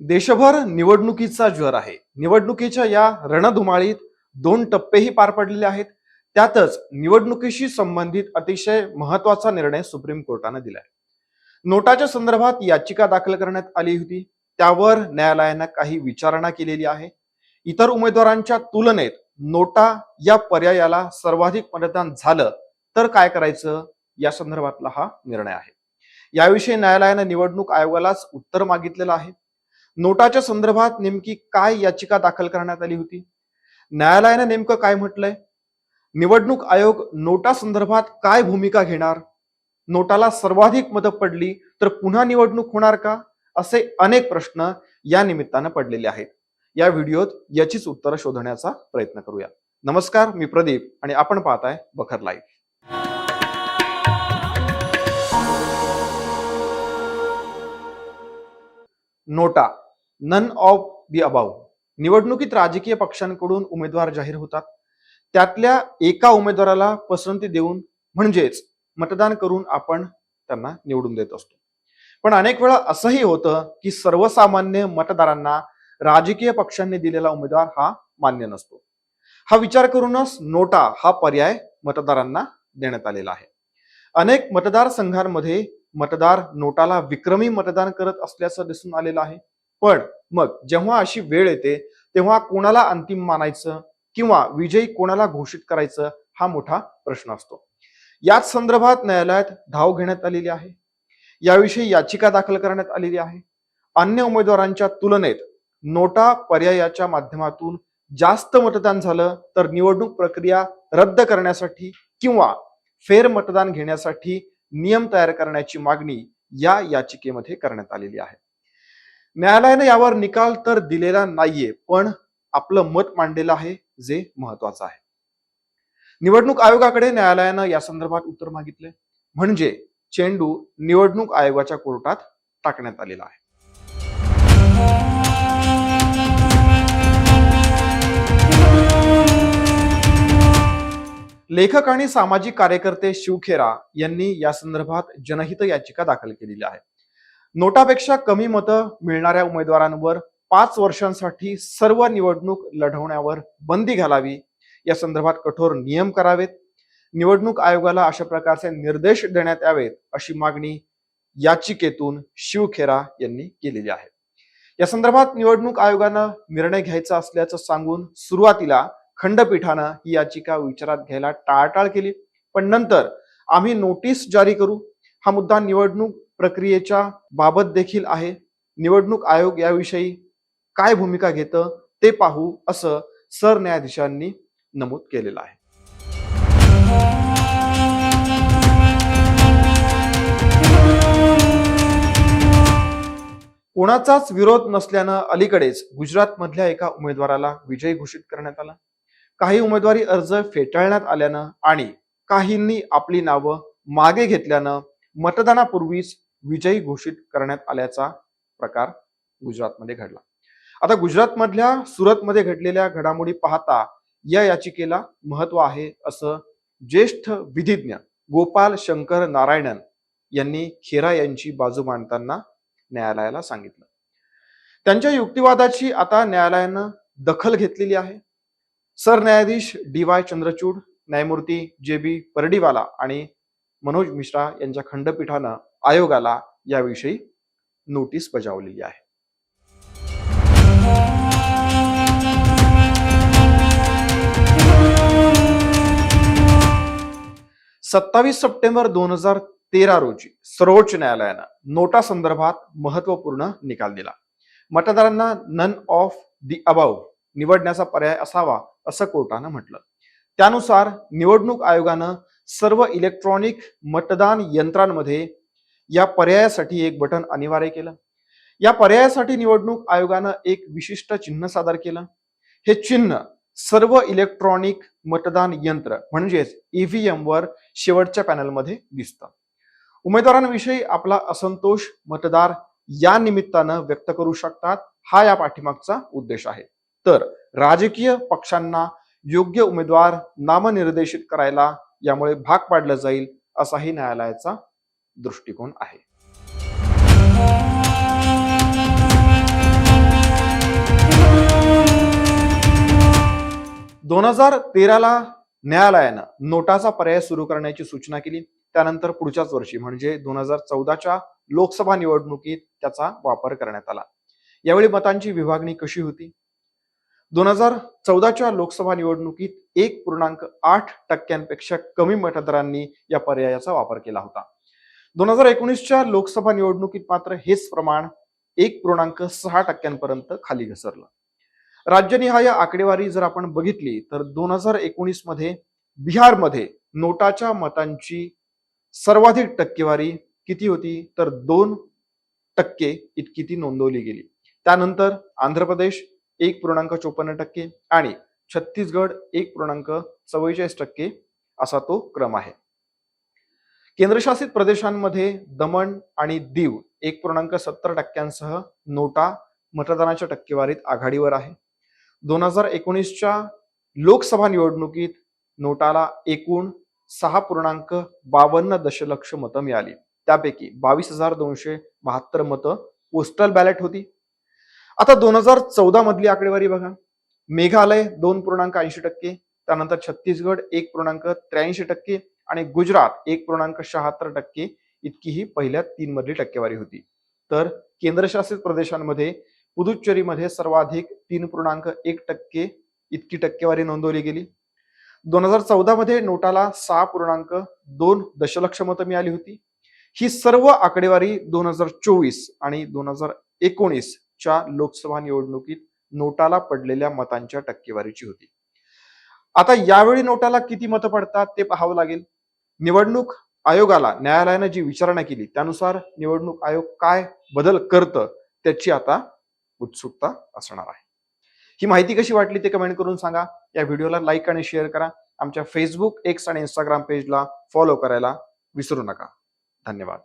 देशभर निवडणुकीचा ज्वर आहे. निवडणुकीच्या या रणधुमाळीत दोन टप्पेही पार पडलेले आहेत. त्यातच निवडणुकीशी संबंधित अतिशय महत्त्वाचा निर्णय सुप्रीम कोर्टाने दिलाय. नोटाच्या संदर्भात याचिका दाखल करण्यात आली होती. त्यावर न्यायालयानं काही विचारणा केलेली आहे. इतर उमेदवारांच्या तुलनेत नोटा या पर्यायाला सर्वाधिक मतदान झालं तर काय करायचं? या संदर्भातला हा निर्णय आहे. याविषयी न्यायालयानं निवडणूक आयोगालाच उत्तर मागितलेलं आहे. नोटाच्या संदर्भात नेमकी काय याचिका दाखल करण्यात आली होती? न्यायालयानं नेमकं काय म्हटलंय? निवडणूक आयोग नोटा संदर्भात काय भूमिका घेणार? नोटाला सर्वाधिक मदत पडली तर पुन्हा निवडणूक होणार का? असे अनेक प्रश्न या निमित्तानं पडलेले आहेत. या व्हिडिओत याचीच उत्तरं शोधण्याचा प्रयत्न करूया. नमस्कार मी प्रदीप आणि आपण पाहताय बखर लाईव्ह. नोटा नन ऑफ दी अबाव निवडणुकीत राजकीय पक्षांकडून उमेदवार जाहीर होतात. त्यातल्या एका उमेदवाराला पसंती देऊन म्हणजेच मतदान करून आपण त्यांना निवडून देत असतो. पण अनेक वेळा असंही होतं की सर्वसामान्य मतदारांना राजकीय पक्षांनी दिलेला उमेदवार हा मान्य नसतो. हा विचार करूनच नोटा हा पर्याय मतदारांना देण्यात आलेला आहे. अनेक मतदारसंघांमध्ये मतदार नोटाला विक्रमी मतदान करत असल्याचं दिसून आलेलं आहे. पण मग जेव्हा अशी वेळ येते तेव्हा कोणाला अंतिम मानायचं किंवा विजयी कोणाला घोषित करायचं हा मोठा प्रश्न असतो. याच संदर्भात न्यायालयात धाव घेण्यात आलेली आहे. याविषयी याचिका दाखल करण्यात आलेली आहे. अन्य उमेदवारांच्या तुलनेत नोटा पर्यायाच्या माध्यमातून जास्त मतदान झालं तर निवडणूक प्रक्रिया रद्द करण्यासाठी किंवा फेर मतदान घेण्यासाठी नियम तयार करण्याची मागणी या याचिकेमध्ये करण्यात आलेली आहे. न्यायालयाने यावर निकाल तर दिलेला नाहीये पण आपलं मत मांडलेलं आहे जे महत्वाचं आहे. निवडणूक आयोगाकडे न्यायालयानं या संदर्भात उत्तर मागितले. म्हणजे चेंडू निवडणूक आयोगाच्या कोर्टात टाकण्यात आलेला आहे. लेखक आणि सामाजिक कार्यकर्ते शिवखेरा यांनी या संदर्भात जनहित याचिका दाखल केलेली आहे. नोटापेक्षा कमी मतं मिळणाऱ्या उमेदवारांवर पाच वर्षांसाठी सर्व निवडणूक लढवण्यावर बंदी घालावी. या संदर्भात कठोर नियम करावेत. निवडणूक आयोगाला अशा प्रकारचे निर्देश देण्यात यावेत अशी मागणी याचिकेतून शिवखेरा यांनी केलेली आहे. या संदर्भात निवडणूक आयोगानं निर्णय घ्यायचा असल्याचं सांगून सुरुवातीला खंडपीठानं ही याचिका विचारात घ्यायला टाळाटाळ केली. पण नंतर आम्ही नोटीस जारी करू. हा मुद्दा निवडणूक प्रक्रियेच्या बाबत देखील आहे. निवडणूक आयोग याविषयी काय भूमिका घेतं ते पाहू असं सरन्यायाधीशांनी नमूद केलेलं आहे. कोणाचाच विरोध नसल्यानं अलीकडेच गुजरातमधल्या एका उमेदवाराला विजयी घोषित करण्यात आला. काही उमेदवारी अर्ज फेटाळण्यात आल्यानं आणि काहींनी आपली नावं मागे घेतल्यानं मतदानापूर्वीच विजयी घोषित करण्यात आल्याचा प्रकार गुजरातमध्ये घडला. आता गुजरातमधल्या सुरतमध्ये घडलेल्या घडामोडी पाहता या याचिकेला महत्त्व आहे असं ज्येष्ठ विधिज्ञ गोपाल शंकर नारायणन यांनी खेरा यांची बाजू मांडताना न्यायालयाला सांगितलं. त्यांच्या युक्तिवादाची आता न्यायालयानं दखल घेतलेली आहे. सरन्यायाधीश डी वाय चंद्रचूड न्यायमूर्ती जे बी परडीवाला आणि मनोज मिश्रा यांच्या खंडपीठानं आयोगाला याविषयी नोटीस बजावलेली आहे. सत्तावीस सप्टेंबर दोन हजार तेरा रोजी सर्वोच्च न्यायालयानं नोटा संदर्भात महत्त्वपूर्ण निकाल दिला. मतदारांना नन ऑफ दी अबाव निवडण्याचा पर्याय असावा असं कोर्टानं म्हटलं. त्यानुसार निवडणूक आयोगानं सर्व इलेक्ट्रॉनिक मतदान यंत्रांमध्ये या पर्यायासाठी एक बटन अनिवार्य केलं. या पर्यायासाठी निवडणूक आयोगानं एक विशिष्ट चिन्ह सादर केलं. हे चिन्ह सर्व इलेक्ट्रॉनिक मतदान यंत्र म्हणजेच ईव्हीएम वर शेवटच्या पॅनलमध्ये दिसतं. उमेदवारांविषयी आपला असंतोष मतदार या निमित्तानं व्यक्त करू शकतात हा या पाठीमागचा उद्देश आहे. तर राजकीय पक्षांना योग्य उमेदवार नामनिर्देशित करायला यामुळे भाग पाडलं जाईल असाही न्यायालयाचा दृष्टिकोन आहे. दोन हजार तेराला न्यायालयानं नोटाचा पर्याय सुरू करण्याची सूचना केली. त्यानंतर पुढच्याच वर्षी म्हणजे दोन हजार चौदाच्या लोकसभा निवडणुकीत त्याचा वापर करण्यात आला. यावेळी मतांची विभागणी कशी होती? दोन हजार चौदाच्या लोकसभा निवडणुकीत एक पूर्णांक आठ टक्क्यांपेक्षा कमी मतदारांनी या पर्यायाचा वापर केला होता. दोन हजार एकोणीसच्या लोकसभा निवडणुकीत मात्र हेच प्रमाण एक पूर्णांक सहा टक्क्यांपर्यंत खाली घसरलं. राज्यनिहाय आकडेवारी जर आपण बघितली तर दोन हजार एकोणीसमध्ये बिहारमध्ये नोटाच्या मतांची सर्वाधिक टक्केवारी किती होती? तर दोन टक्के इतकी ती नोंदवली गेली. त्यानंतर आंध्र प्रदेश एक पूर्णांक चोपन्न टक्के आणि छत्तीसगड एक पूर्णांक चव्वेचाळीस टक्के असा तो क्रम आहे. केंद्रशासित प्रदेशांमध्ये दमण आणि दीव एक पूर्णांक सत्तर टक्क्यांसह नोटा मतदानाच्या टक्केवारीत आघाडीवर आहे. दोन हजार एकोणीसच्या लोकसभा निवडणुकीत नोटाला एकूण सहा पूर्णांक बावन्न दशलक्ष मतं मिळाली. त्यापैकी बावीस हजार दोनशे बहात्तर मतं पोस्टल बॅलेट होती. आता दोन हजार चौदा मधली आकडेवारी बघा. मेघालय दोन पूर्णांक ऐंशी टक्के त्यानंतर छत्तीसगड एक पूर्णांक त्र्याऐंशी टक्के आणि गुजरात एक पूर्णांक शहात्तर टक्के इतकी ही पहिल्या तीन मधली टक्केवारी होती. तर केंद्रशासित प्रदेशांमध्ये पुदुच्चेरीमध्ये सर्वाधिक तीन पूर्णांक एक टक्के इतकी टक्केवारी नोंदवली गेली. दोन हजार चौदा मध्ये नोटाला सहा पूर्णांक दोन दशलक्ष मतं मिळाली होती. ही सर्व आकडेवारी दोन हजार चोवीस आणि दोन हजार एकोणीसच्या लोकसभा निवडणुकीत नोटाला पडलेल्या मतांच्या टक्केवारीची होती. आता यावेळी नोटाला किती मतं पडतात ते पाहावं लागेल. निवडणूक आयोगाला न्यायालयानं जी विचारणा केली त्यानुसार निवडणूक आयोग काय बदल करतं त्याची आता उत्सुकता असणार आहे. ही माहिती कशी वाटली ते कमेंट करून सांगा. या व्हिडिओला लाईक आणि शेअर करा. आमच्या फेसबुक एक्स आणि इंस्टाग्राम पेजला फॉलो करायला विसरू नका. धन्यवाद.